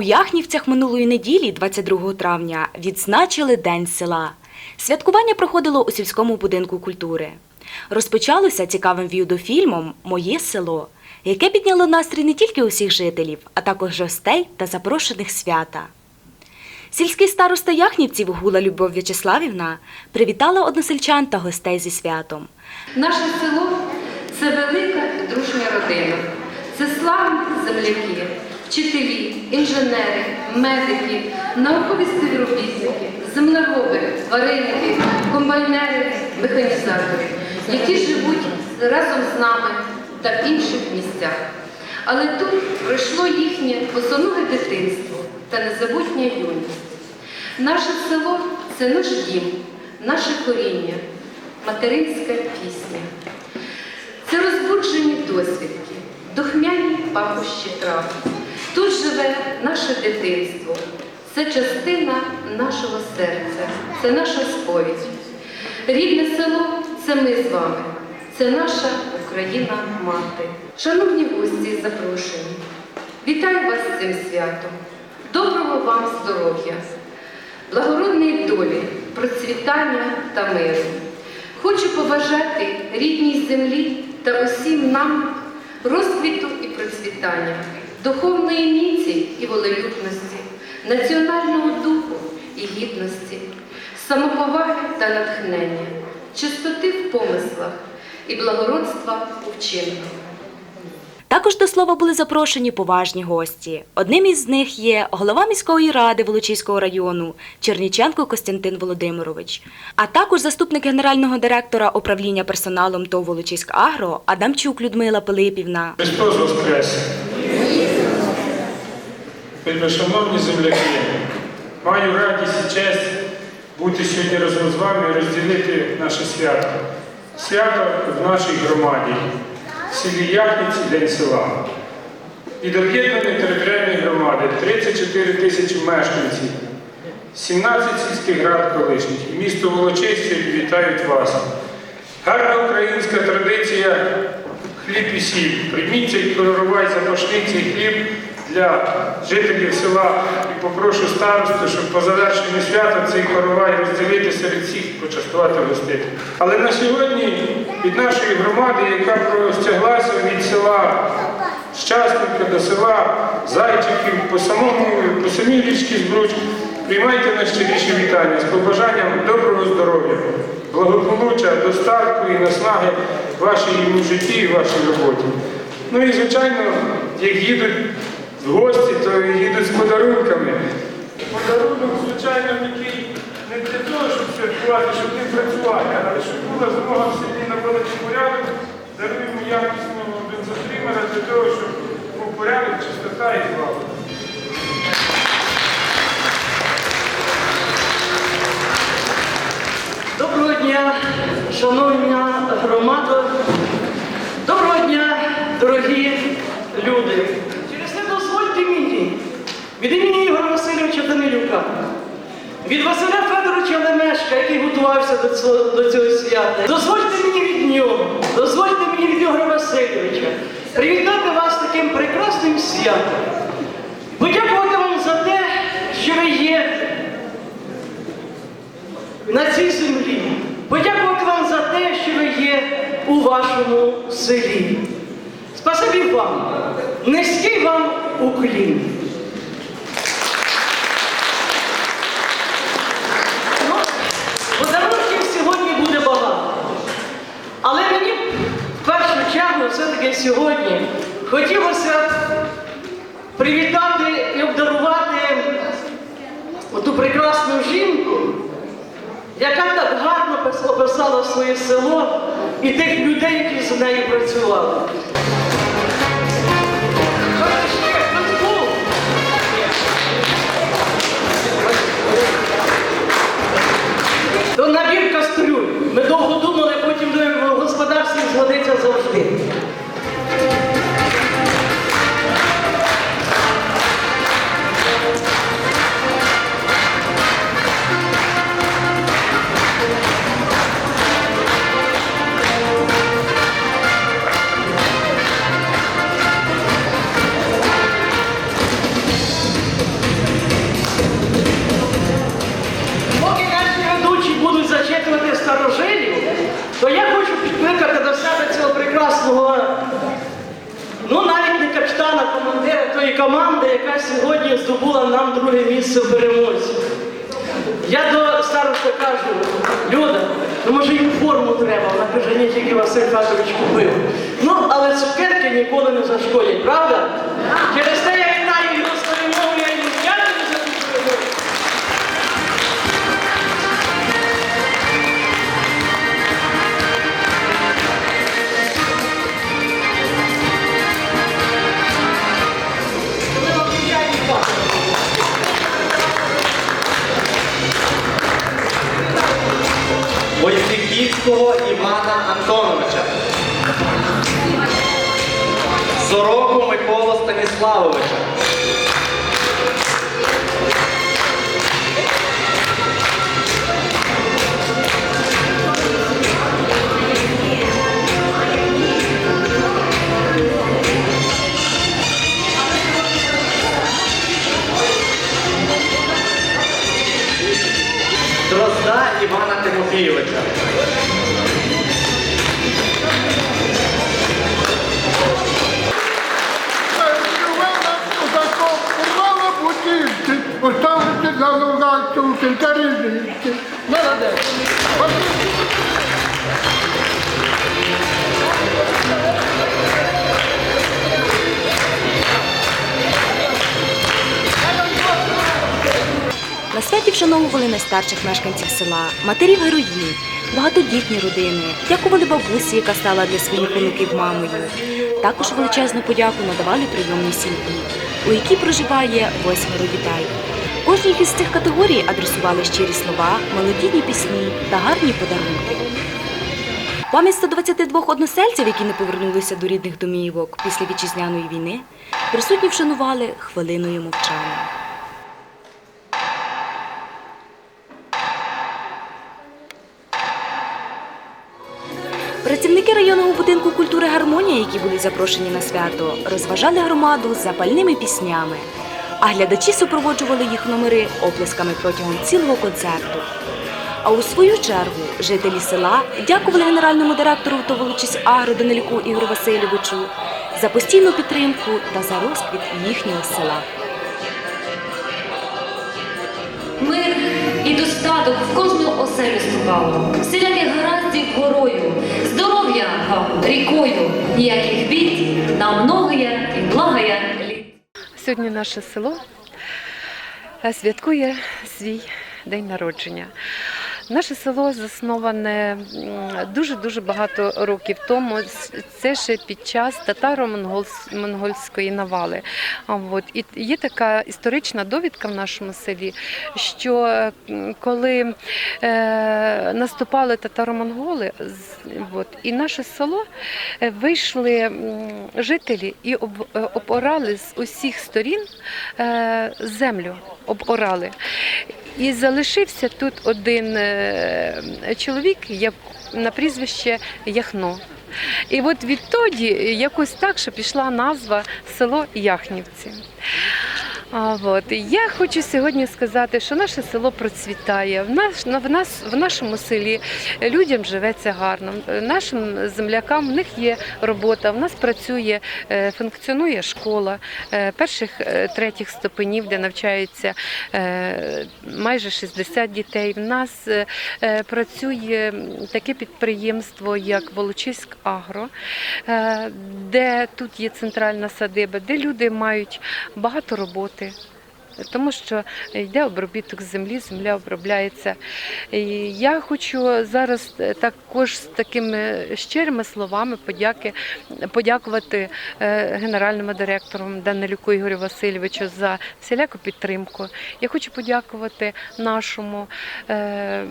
У Яхнівцях минулої неділі, 22 травня, відзначили День села. Святкування проходило у сільському будинку культури. Розпочалося цікавим відеофільмом Моє село, яке підняло настрій не тільки усіх жителів, а також гостей та запрошених свята. Сільський староста Яхнівців Гула Любов В'ячеславівна привітала односельчан та гостей зі святом. Наше село це велика дружня родина. Це славні земляки, вчителі, інженери, медики, наукові співробітники, землероби, вареники, комбайнери, механізатори, які живуть разом з нами та в інших місцях. Але тут пройшло їхнє босоноге дитинство та незабутня юність. Наше село це наш дім, наше коріння, материнська пісня. Це розбуджені досвідки, духмяні пахощі трав. Тут живе наше дитинство. Це частина нашого серця, це наша сповідь. Рідне село це ми з вами, це наша Україна мати. Шановні гості запрошені, вітаю вас з цим святом. Доброго вам здоров'я, благородної долі, процвітання та миру. Хочу побажати рідній землі та усім нам розквіту і процвітання, духовної міці і волелюбності, національного духу і гідності, самоповаги та натхнення, чистоти в помислах і благородства у вчинках. Також до слова були запрошені поважні гості. Одним із них є голова міської ради Волочиського району Черніченко Костянтин Володимирович, а також заступник генерального директора управління персоналом ТОВ Волочиськ Агро Адамчук Людмила Пилипівна. Христос Воскрес! Шановні земляки, маю радість і честь бути сьогодні разом з вами і розділити наше свято. Свято в нашій громаді, в селі Яхниці, День села. Від об'єднаної територіальної громади 34 тисячі мешканців, 17 сільських рад колишніх місто Волочиське вітають вас. Гарна українська традиція хліб і сіль. Прийміть цей запашний цей хліб для жителів села і попрошу старосту, щоб по завершенню свята цей коровай розділити серед всіх, почастувати гостей. Але на сьогодні від нашої громади, яка простяглася від села Щасненка до села Зайчиків, по самому по самій річці Збруч, приймайте найщиріші вітання з побажанням доброго здоров'я, благополуччя, достатку і наснаги вашій житті і вашій роботі. Ну і звичайно, як їдуть гості, то їдуть з подарунками. Подарунок, звичайно, такий не для того, щоб святкувати, щоб не працювати, але щоб була змога в селі наводити порядок, даруємо якісного бензотримера для того, щоб був порядок, чистота і звала. Доброго дня, шановна громада. Доброго дня, дорогі люди. Через це дозвольте мені від імені Ігоря Васильовича Данилюка, від Василя Федоровича Лемешка, який готувався до цього, до цього свята. Дозвольте мені від нього, дозвольте мені від Ігоря Васильовича привітати вас таким прекрасним святом. Подякувати вам за те, що ви є на цій землі. Подякувати вам за те, що ви є у вашому селі. Спасибі вам, низький вам уклін. Ну, подарунків сьогодні буде багато. Але мені в першу чергу все-таки сьогодні хотілося привітати і обдарувати оту прекрасну жінку, яка так гарно описала своє село і тих людей, які з нею працювали. Команди, яка сьогодні здобула нам друге місце в перемозі. Я до староста кажу, Люда, ну може їм форму треба. Вона каже, ні, тільки Василь Федорович купив. Ну, але цукерки ніколи не зашкодять, правда? На вшановували найстарших мешканців села, матерів героїнь, багатодітні родини, дякували бабусі, яка стала для своїх онуків мамою. Також величезну подяку надавали прийомній сім'ї, у якій проживає восьмеро дітей. Кожній із цих категорій адресували щирі слова, мелодійні пісні та гарні подарунки. Пам'ять 122 односельців, які не повернулися до рідних домівок після вітчизняної війни, присутні вшанували хвилиною мовчання. Працівники районного будинку культури Гармонія, які були запрошені на свято, розважали громаду запальними піснями, а глядачі супроводжували їх номери оплесками протягом цілого концерту. А у свою чергу жителі села дякували генеральному директору «Товолочись Агро» Данилюку Ігорю Васильовичу за постійну підтримку та за розквіт їхнього села. Достаток в кожну оселю ступало, всіляких гараздів горою, здоров'я вам рікою, ніяких бід, нам многоє і благоє літ. Сьогодні наше село е, святкує свій день народження. Наше село засноване дуже-дуже багато років тому. Це ще під час татаро-монгольської навали. От. І є така історична довідка в нашому селі, що коли е, наступали татаро-монголи, от, і наше село е, вийшли жителі і об, е, оборали з усіх сторін е, землю, оборали. І залишився тут один е, чоловік на прізвище Яхно. І от відтоді якось так, що пішла назва село Яхнівці. А, от. Я хочу сьогодні сказати, що наше село процвітає. В, наш, в, нас, в нашому селі людям живеться гарно. Нашим землякам в них є робота, в нас працює, е, функціонує школа е, перших е, третіх ступенів, де навчаються майже 60 дітей. В нас працює таке підприємство, як Волочиськ Агро, де тут є центральна садиба, де люди мають багато роботи виїхати. Тому що йде обробіток землі, земля обробляється. І я хочу зараз також з такими щирими словами подяки, подякувати е, генеральному директору Данилюку Ігорю Васильовичу за всіляку підтримку. Я хочу подякувати нашому е, е,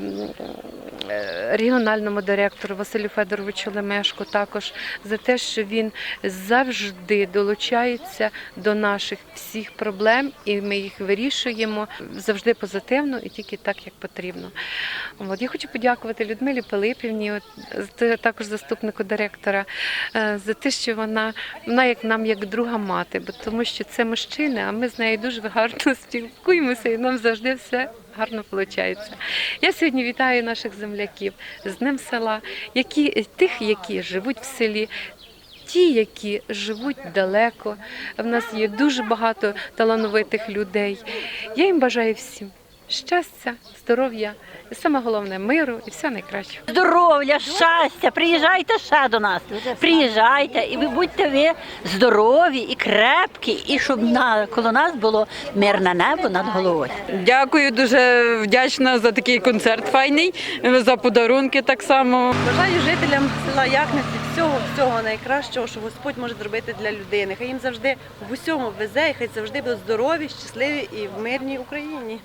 регіональному директору Василю Федоровичу Лемешку також за те, що він завжди долучається до наших всіх проблем, і ми їх вирішуємо завжди позитивно і тільки так, як потрібно. От я хочу подякувати Людмилі Пилипівні, от, також заступнику директора, е, за те, що вона, вона як нам як друга мати, бо тому що це мужчина, а ми з нею дуже гарно спілкуємося, і нам завжди все гарно виходить. Я сьогодні вітаю наших земляків з Днем села, які, тих, які живуть в селі. Ті, які живуть далеко. В нас є дуже багато талановитих людей. Я їм бажаю всім щастя, здоров'я і саме головне миру і все найкраще. Здоров'я, щастя, приїжджайте ще до нас. Приїжджайте і ви будьте ви здорові і крепкі, і щоб на коло нас було мирне небо над головою. Дякую, дуже вдячна за такий концерт файний, за подарунки так само. Бажаю жителям села Якниці всього всього найкращого, що Господь може зробити для людини. Хай їм завжди в усьому везе, і хай завжди будуть здорові, щасливі і в мирній Україні.